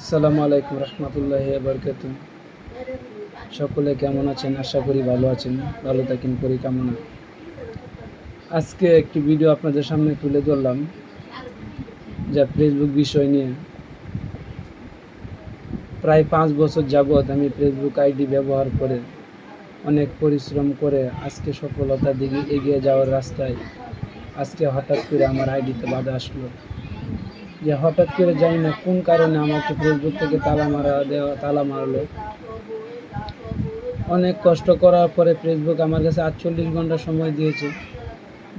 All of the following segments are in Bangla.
আসসালামু আলাইকুম রহমতুল্লাহ বরকাত সকলে কেমন আছেন? আশা করি ভালো আছেন। ভালো থাকেন করি কামনা আজকে একটি ভিডিও আপনাদের সামনে তুলে ধরলাম, যা ফেসবুক বিষয় নিয়ে। প্রায় পাঁচ বছর যাবৎ আমি ফেসবুক আইডি ব্যবহার করে অনেক পরিশ্রম করে আজকে সফলতার দিকে এগিয়ে যাওয়ার রাস্তায় আজকে হঠাৎ করে আমার আইডিতে বাধা আসলো। যে হঠাৎ করে জানি না কোন কারণে আমাকে ফেসবুক থেকে তালা মারা দেওয়া, তালা মারলো। অনেক কষ্ট করার পরে ফেসবুক আমার কাছে আটচল্লিশ ঘণ্টা সময় দিয়েছে।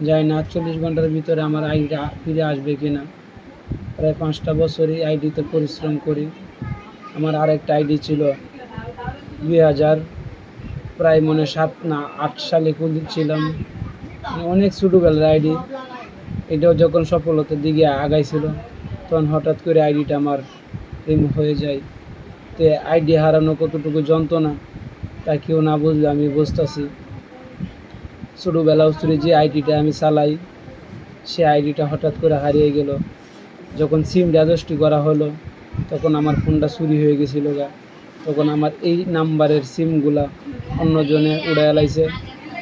জানি না আটচল্লিশ ঘণ্টার ভিতরে আমার আইডিটা ফিরে আসবে কি না প্রায় পাঁচটা বছরই আইডিতে পরিশ্রম করি। আমার আরেকটা আইডি ছিল দুই হাজার, প্রায় মনে সাত না, আট সালে খুলছিলাম মানে অনেক ছোটোবেলার আইডি। এটাও যখন সফলতার দিকে আগাইছিল। তখন হঠাৎ করে আইডিটা আমার রিমুভ হয়ে যায়। তো আইডি হারানো কতটুকু যন্ত্রণা, তা কেউ না বুঝলে আমি বুঝতেছি। ছোটোবেলা উস্তরে যে আইডিটা আমি চালাই, সে আইডিটা হঠাৎ করে হারিয়ে গেল। যখন সিম রেজিস্ট্রি করা হলো, তখন আমার ফোনটা চুরি হয়ে গেছিল গা। তখন আমার এই নাম্বারের সিমগুলা অন্যজনে উড়ে এলাইছে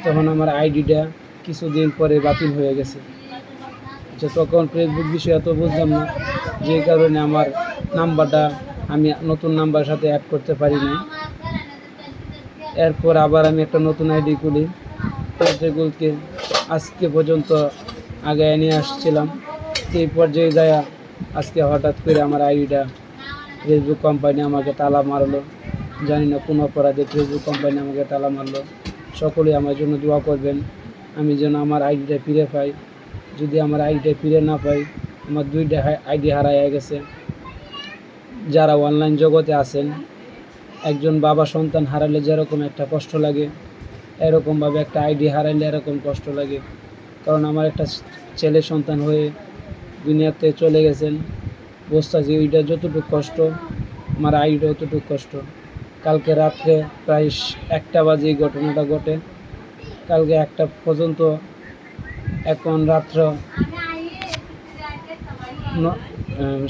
তখন আমার আইডিটা কিছুদিন পরে বাতিল হয়ে গেছে। তখন ফেসবুক বিষয়ে এত বুঝলাম না যে কারণে আমার নাম্বারটা আমি নতুন নাম্বার সাথে অ্যাড করতে পারিনি। এরপর আবার আমি একটা নতুন আইডি খুলি। প্রত্যেককে আজকে পর্যন্ত আগে নিয়ে আসছিলাম। এই পর্যায়ে যায় আজকে হঠাৎ করে আমার আইডিটা ফেসবুক কোম্পানি আমাকে তালা মারলো। জানি না কোন অপরাধে ফেসবুক কোম্পানি আমাকে তালা মারলো। সকলেই আমার জন্য দোয়া করবেন। আমি যেন আমার আইডিটা ফিরে পাই। যদি আমার আইডিটা ফিরে না পাই আমার দুইটা আইডি হারাইয়া গেছে। যারা অনলাইন জগতে আছেন, একজন বাবা সন্তান হারালে যেরকম একটা কষ্ট লাগে, এরকমভাবে একটা আইডি হারাইলে এরকম কষ্ট লাগে। কারণ আমার একটা ছেলে সন্তান হয়ে দুনিয়াতে চলে গেছেন, বুঝতেছি ওইটা যতটুকু কষ্ট, আমার আইডিটা অতটুকু কষ্ট। কালকে রাত্রে প্রায় একটা বাজে এই ঘটনাটা ঘটে। কালকে একটা পর্যন্ত এখন রাত্র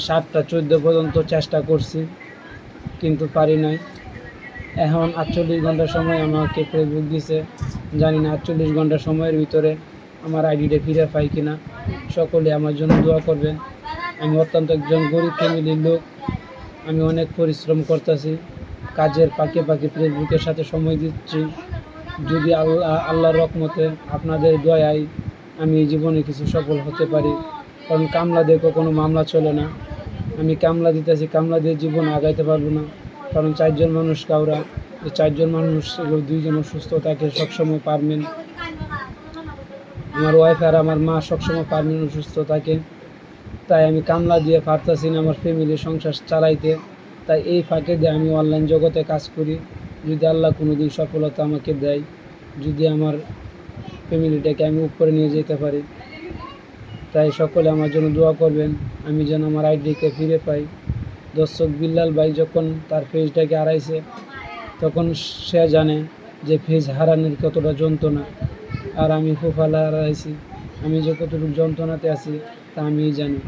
সাতটা চোদ্দ পর্যন্ত চেষ্টা করছি, কিন্তু পারি নাই। এখন আটচল্লিশ ঘণ্টা সময় আমাকে ফেসবুক দিছে, জানি না আটচল্লিশ ঘণ্টা সময়ের ভিতরে আমার আইডিটা ফিরে পাই কিনা। সকলে আমার জন্য দোয়া করবেন। আমি অত্যন্ত একজন গরিব ফ্যামিলির লোক, আমি অনেক পরিশ্রম করতেছি, কাজের পাকে পাকে ফেসবুকের সাথে সময় দিচ্ছি। যদি আল্লাহ আল্লাহর রকমতে আপনাদের দয়ায় আমি জীবনে কিছু সফল হতে পারি। কারণ কামলা দিয়ে কোনো মামলা চলে না। আমি কামলা দিতেছি, কামলা দিয়ে জীবন আগাইতে পারব না। কারণ চারজন মানুষ কাউরা, এই চারজন মানুষ এগুলো দুইজন অসুস্থ থাকে সবসময় পারবেন। আমার ওয়াইফ আর আমার মা সবসময় পারবেন অসুস্থ থাকে তাই আমি কামলা দিয়ে পারতাছি না আমার ফ্যামিলির সংসার চালাইতে। তাই এই ফাঁকে দিয়ে আমি অনলাইন জগতে কাজ করি। যদি আল্লাহ কোনো দিন সফলতা আমাকে দেয়, যদি আমার ফ্যামিলিটাকে আমি উপরে নিয়ে যেতে পারি। তাই সকলে আমার জন্য দোয়া করবেন, আমি যেন আমার আইডিকে ফিরে পাই। দর্শক বিল্লাল ভাই যখন তার ফেজটাকে হারাইছে, তখন সে জানে যে ফেজ হারানোর কতটা যন্ত্রণা। আর আমি ফোফালা হারাইছি, আমি যে কতটুকু যন্ত্রণাতে আছি, তা আমিই জানি।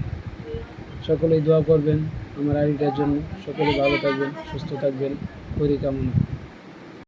সকলেই দোয়া করবেন আমার আইডিটার জন্য। সকলে ভালো থাকবেন, সুস্থ থাকবেন। করি কামনা